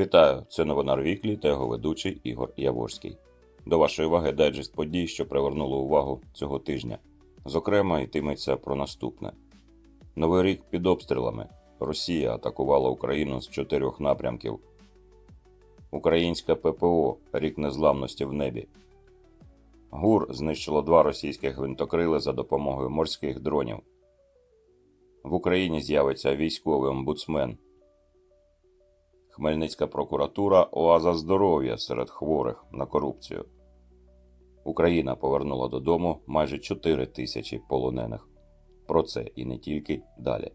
Вітаю! Це новина Віклі та його ведучий Ігор Яворський. До вашої уваги дайджест подій, що привернули увагу цього тижня. Зокрема, йтиметься про наступне: Новий рік під обстрілами. Росія атакувала Україну з чотирьох напрямків. Українська ППО рік незламності в небі. ГУР знищило два російських гвинтокрили за допомогою морських дронів. В Україні з'явиться військовий омбудсмен. Хмельницька прокуратура оаза здоров'я серед хворих на корупцію. Україна повернула додому майже 4 тисячі полонених. Про це і не тільки далі.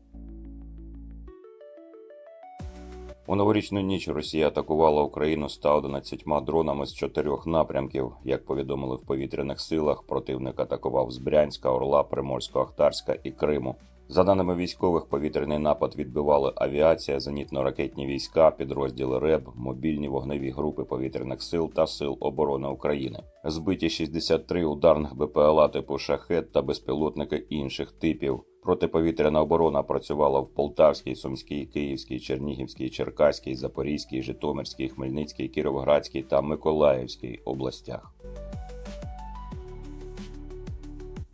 У новорічну ніч Росія атакувала Україну 111 дронами з чотирьох напрямків. Як повідомили в повітряних силах, противник атакував з Брянська, Орла, Приморсько-Ахтарська і Криму. За даними військових, повітряний напад відбивали авіація, зенітно-ракетні війська, підрозділи РЕБ, мобільні вогневі групи повітряних сил та сил оборони України. Збиті 63 ударних БПЛА типу шахет та безпілотники інших типів. Протиповітряна оборона працювала в Полтавській, Сумській, Київській, Чернігівській, Черкаській, Запорізькій, Житомирській, Хмельницькій, Кіровоградській та Миколаївській областях.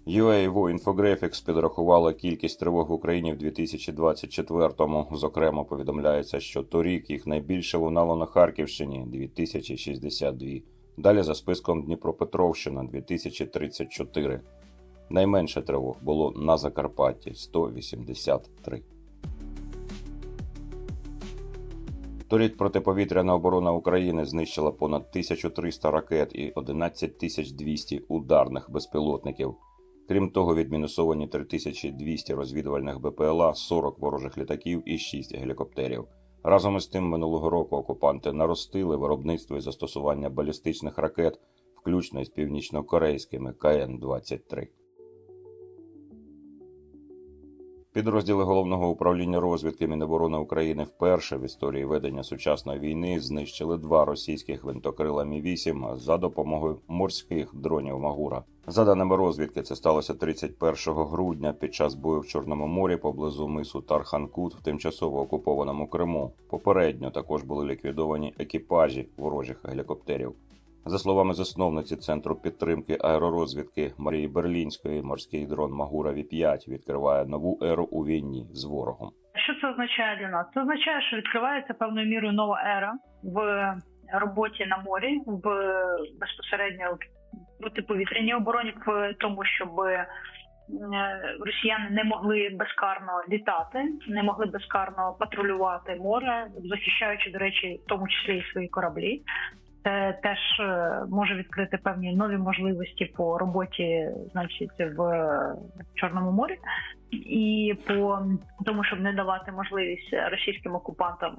UA Infographics підрахувала кількість тривог в Україні в 2024-му. Зокрема, повідомляється, що торік їх найбільше лунало на Харківщині 2062. Далі за списком Дніпропетровщина 2034. Найменше тривог було на Закарпатті 183. Торік протиповітряна оборона України знищила понад 1300 ракет і 11200 ударних безпілотників. Крім того, відмінусовані 3200 розвідувальних БПЛА, 40 ворожих літаків і 6 гелікоптерів. Разом із тим, минулого року окупанти наростили виробництво і застосування балістичних ракет, включно із північно-корейськими КН-23. Підрозділи головного управління розвідки Міноборони України вперше в історії ведення сучасної війни знищили два російських гвинтокрила Мі-8 за допомогою морських дронів Магура. За даними розвідки, це сталося 31 грудня під час бою в Чорному морі поблизу мису Тарханкут в тимчасово окупованому Криму. Попередньо також були ліквідовані екіпажі ворожих гелікоптерів. За словами засновниці Центру підтримки аеророзвідки Марії Берлінської, морський дрон Магура Ві-5 відкриває нову еру у війні з ворогом. Що це означає для нас? Це означає, що відкривається певною мірою нова ера в роботі на морі, в безпосередньо протиповітряній обороні, в тому, щоб е, росіяни не могли безкарно літати, не могли безкарно патрулювати море, захищаючи, до речі, в тому числі і свої кораблі. Це теж е, може відкрити певні нові можливості по роботі, значить, в Чорному морі, і по тому, щоб не давати можливість російським окупантам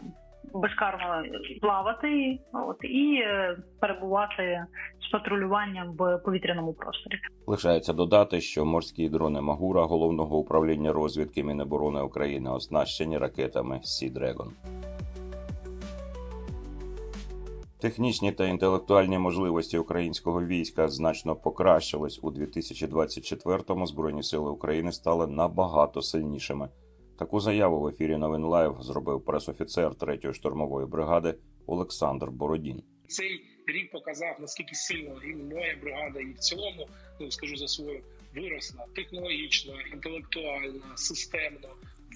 безкарно плавати, от і е, перебувати з патрулюванням в повітряному просторі. Лишається додати, що морські дрони Магура головного управління розвідки Міноборони України оснащені ракетами Сі Дрегон. Технічні та інтелектуальні можливості українського війська значно покращились у 2024-му. Збройні сили України стали набагато сильнішими. Таку заяву в ефірі Новин Лайв зробив пресофіцер 3-ї штурмової бригади Олександр Бородін. Цей рік показав наскільки сильно і моя бригада, і в цілому ну скажу за свою виросла технологічно, інтелектуально, системно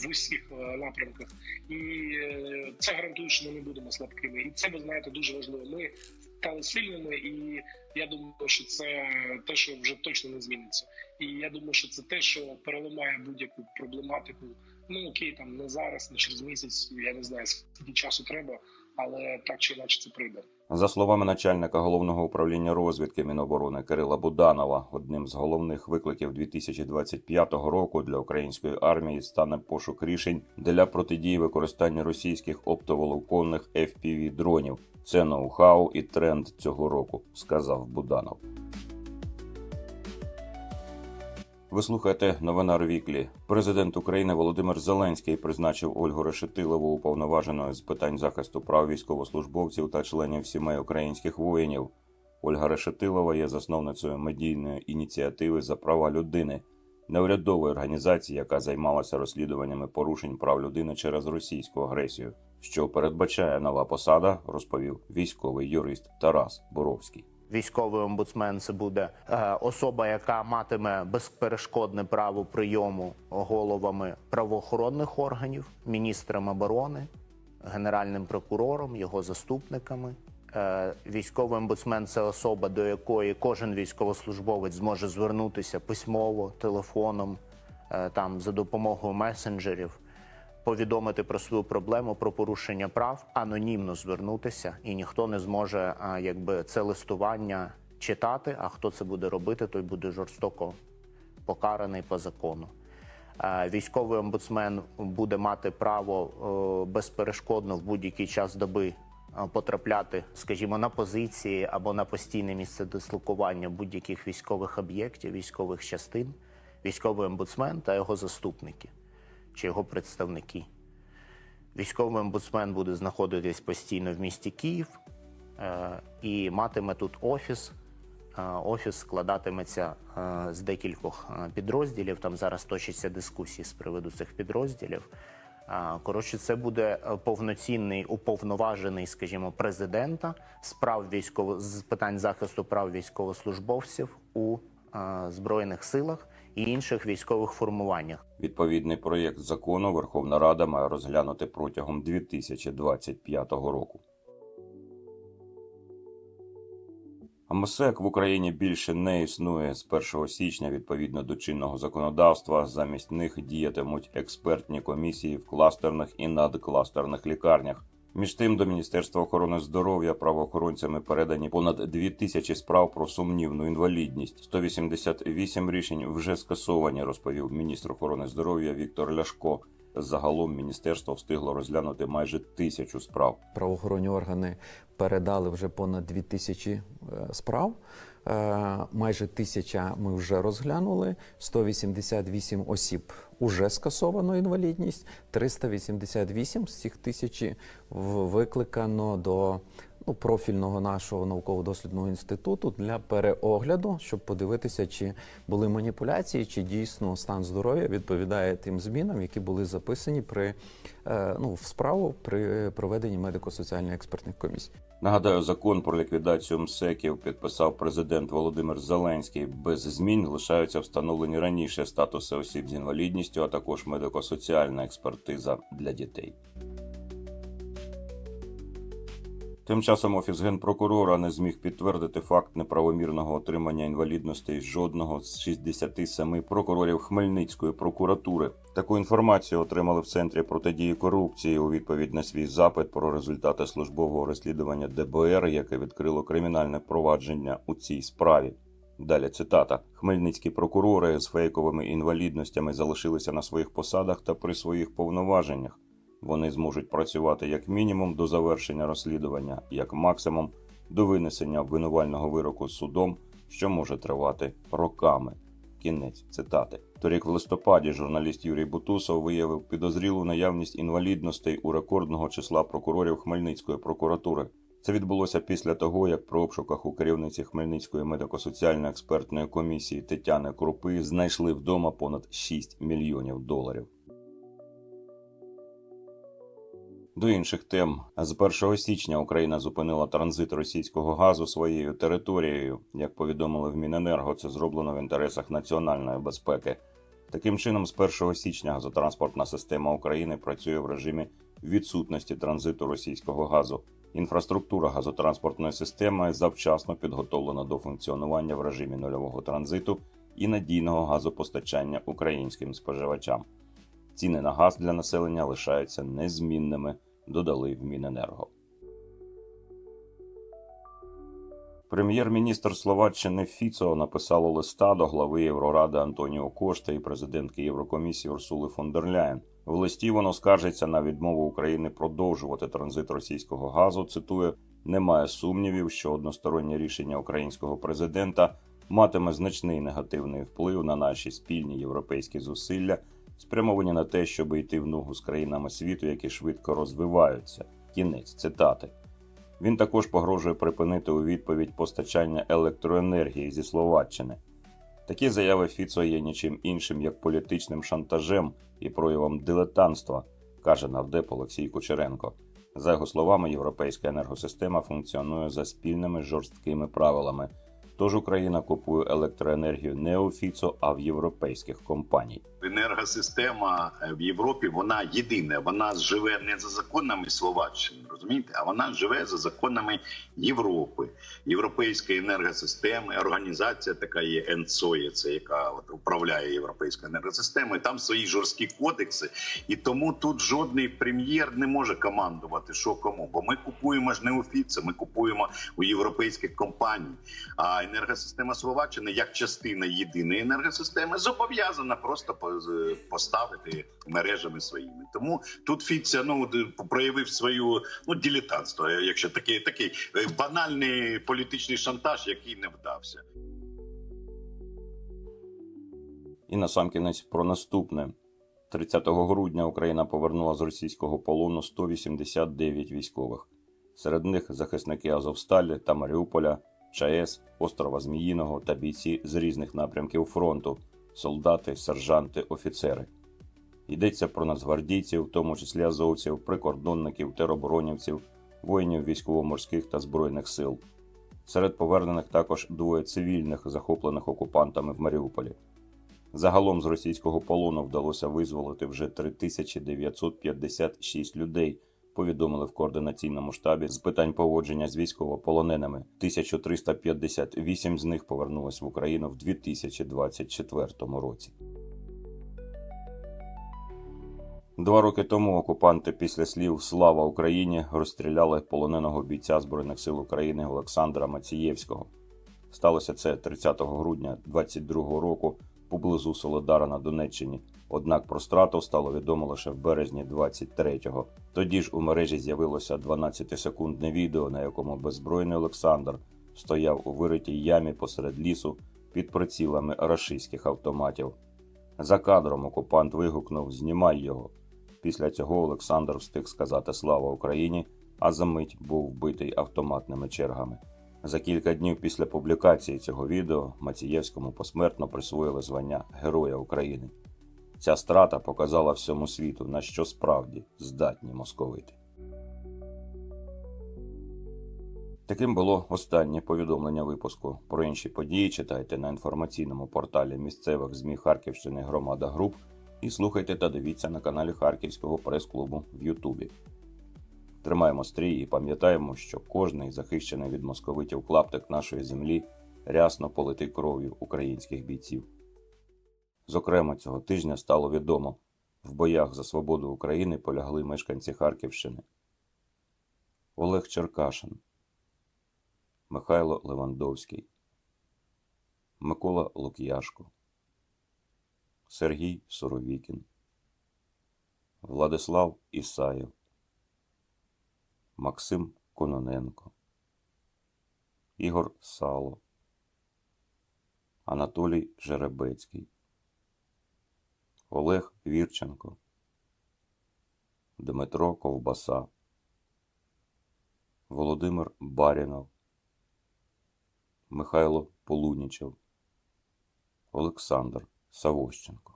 в усіх е, напрямках, і е, це гарантує, що ми не будемо слабкими. І це ви знаєте дуже важливо. Ми стали сильними, і я думаю, що це те, що вже точно не зміниться. І я думаю, що це те, що переламає будь-яку проблематику. Ну окей, там не зараз, не через місяць. Я не знаю скільки часу треба, але так чи інакше це прийде. За словами начальника головного управління розвідки Міноборони Кирила Буданова, одним з головних викликів 2025 року для української армії стане пошук рішень для протидії використання російських оптоволоконних fpv дронів. Це ноу-хау і тренд цього року, сказав Буданов. Ви слухаєте новина Рвіклі. Президент України Володимир Зеленський призначив Ольгу Решетилову уповноваженою з питань захисту прав військовослужбовців та членів сімей українських воїнів. Ольга Решетилова є засновницею медійної ініціативи за права людини, неурядової організації, яка займалася розслідуваннями порушень прав людини через російську агресію. Що передбачає нова посада, розповів військовий юрист Тарас Боровський. Військовий омбудсмен це буде е, особа, яка матиме безперешкодне право прийому головами правоохоронних органів, міністром оборони, генеральним прокурором, його заступниками. Е, Військовий омбудсмен це особа, до якої кожен військовослужбовець зможе звернутися письмово, телефоном, е, там за допомогою месенджерів, повідомити про свою проблему, про порушення прав, анонімно звернутися, і ніхто не зможе якби це листування читати. А хто це буде робити, той буде жорстоко покараний по закону. Військовий омбудсмен буде мати право е, безперешкодно в будь-який час доби е, потрапляти, скажімо, на позиції або на постійне місце дислокування будь-яких військових об'єктів, військових частин, військовий омбудсмен та його заступники чи його представники. Військовий омбудсмен буде знаходитись постійно в місті Київ е, і матиме тут офіс. Е, Офіс складатиметься е, з декількох підрозділів. Там зараз точаться дискусії з приводу цих підрозділів. Коротше, це буде повноцінний уповноважений, скажімо, президента з прав військово з питань захисту прав військовослужбовців у збройних силах і інших військових формуваннях. Відповідний проєкт закону Верховна Рада має розглянути протягом 2025 року. МСЕК в Україні більше не існує з 1 січня відповідно до чинного законодавства. Замість них діятимуть експертні комісії в кластерних і надкластерних лікарнях. Між тим до Міністерства охорони здоров'я правоохоронцями передані понад 2 тисячі справ про сумнівну інвалідність. 188 рішень вже скасовані, розповів міністр охорони здоров'я Віктор Ляшко. Загалом міністерство встигло розглянути майже тисячу справ. правоохоронні органи передали вже понад дві тисячі справ. Е, Майже тисяча ми вже розглянули. 188 осіб уже скасовано інвалідність. 388 з цих тисячі викликано до ну, профільного нашого науково-дослідного інституту для переогляду, щоб подивитися, чи були маніпуляції, чи дійсно стан здоров'я відповідає тим змінам, які були записані при е, ну, в справу при проведенні медико-соціальної експертних комісій. Нагадаю, закон про ліквідацію МСЕКів підписав президент Володимир Зеленський. Без змін лишаються встановлені раніше статуси осіб з інвалідністю, а також медико-соціальна експертиза для дітей. Тим часом офіс генпрокурора не зміг підтвердити факт неправомірного отримання інвалідностей жодного з 67 прокурорів Хмельницької прокуратури. Таку інформацію отримали в центрі протидії корупції у відповідь на свій запит про результати службового розслідування ДБР, яке відкрило кримінальне провадження у цій справі. Далі цитата: Хмельницькі прокурори з фейковими інвалідностями залишилися на своїх посадах та при своїх повноваженнях. Вони зможуть працювати як мінімум до завершення розслідування, як максимум до винесення обвинувального вироку судом, що може тривати роками. Кінець цитати. Торік в листопаді журналіст Юрій Бутусов виявив підозрілу наявність інвалідностей у рекордного числа прокурорів Хмельницької прокуратури. Це відбулося після того, як при обшуках у керівниці Хмельницької медико-соціальної експертної комісії Тетяни Крупи знайшли вдома понад 6 мільйонів доларів. До інших тем з 1 січня Україна зупинила транзит російського газу своєю територією. Як повідомили в Міненерго, це зроблено в інтересах національної безпеки. Таким чином, з 1 січня газотранспортна система України працює в режимі відсутності транзиту російського газу. Інфраструктура газотранспортної системи завчасно підготовлена до функціонування в режимі нульового транзиту і надійного газопостачання українським споживачам. Ціни на газ для населення лишаються незмінними, додали в Міненерго. Прем'єр-міністр Словаччини Фіцо написало листа до глави Євроради Антоніо Кошта і президентки Єврокомісії Урсули фон дер Ляєн. В листі воно скаржиться на відмову України продовжувати транзит російського газу. Цитує: немає сумнівів, що одностороннє рішення українського президента матиме значний негативний вплив на наші спільні європейські зусилля, спрямовані на те, щоб йти в ногу з країнами світу, які швидко розвиваються. Кінець цитати. Він також погрожує припинити у відповідь постачання електроенергії зі Словаччини. Такі заяви Фіцо є нічим іншим як політичним шантажем і проявом дилетантства, каже нардеп Олексій Кучеренко. За його словами, європейська енергосистема функціонує за спільними жорсткими правилами. Тож Україна купує електроенергію не у Фіцо, а в європейських компаній. Енергосистема е, в Європі вона єдина. Вона живе не за законами Словаччини, розумієте, а вона живе за законами Європи, європейської енергосистеми. Організація така є ЕНЦОЄ, це яка от управляє європейською енергосистемою. Там свої жорсткі кодекси, і тому тут жодний прем'єр не може командувати, що кому. Бо ми купуємо ж не у Фіце, ми купуємо у європейських компаній. А енергосистема Словаччини, як частина єдиної енергосистеми, зобов'язана просто по- поставити мережами своїми. Тому тут Фіця ну проявив свою ну дилетантство, якщо такий такий е, банальний політичний шантаж, який не вдався. І насамкінець про наступне. 30 грудня Україна повернула з російського полону 189 військових. Серед них захисники Азовсталі та Маріуполя, ЧАЕС, острова Зміїного та бійці з різних напрямків фронту, солдати, сержанти, офіцери. Йдеться про нацгвардійців, в тому числі азовців, прикордонників, тероборонівців, воїнів військово-морських та збройних сил. Серед повернених також двоє цивільних, захоплених окупантами в Маріуполі. Загалом з російського полону вдалося визволити вже 3956 людей, повідомили в координаційному штабі з питань поводження з військовополоненими. 1358 з них повернулись в Україну в 2024 році. Два роки тому окупанти після слів Слава Україні розстріляли полоненого бійця Збройних сил України Олександра Мацієвського. Сталося це 30 грудня 2022 року поблизу Солодара на Донеччині. Однак про страту стало відомо лише в березні 23-го. Тоді ж у мережі з'явилося 12-секундне відео, на якому беззбройний Олександр стояв у виритій ямі посеред лісу під прицілами рашистських автоматів. За кадром окупант вигукнув Знімай його. Після цього Олександр встиг сказати Слава Україні, а за мить був вбитий автоматними чергами. За кілька днів після публікації цього відео Мацієвському посмертно присвоїли звання Героя України. Ця страта показала всьому світу, на що справді здатні московити. Таким було останнє повідомлення випуску. Про інші події читайте на інформаційному порталі місцевих ЗМІ Харківщини Громада Груп і слухайте та дивіться на каналі Харківського прес-клубу в Ютубі. Тримаємо стрій і пам'ятаємо, що кожний захищений від московитів клаптик нашої землі рясно политий кров'ю українських бійців. Зокрема, цього тижня стало відомо, в боях за свободу України полягли мешканці Харківщини Олег Черкашин, Михайло Левандовський, Микола Лук'яшко, Сергій Суровікін, Владислав Ісаєв, Максим Кононенко, Ігор Сало, Анатолій Жеребецький, Олег Вірченко, Дмитро Ковбаса, Володимир Барінов, Михайло Полунічев, Олександр Савощенко.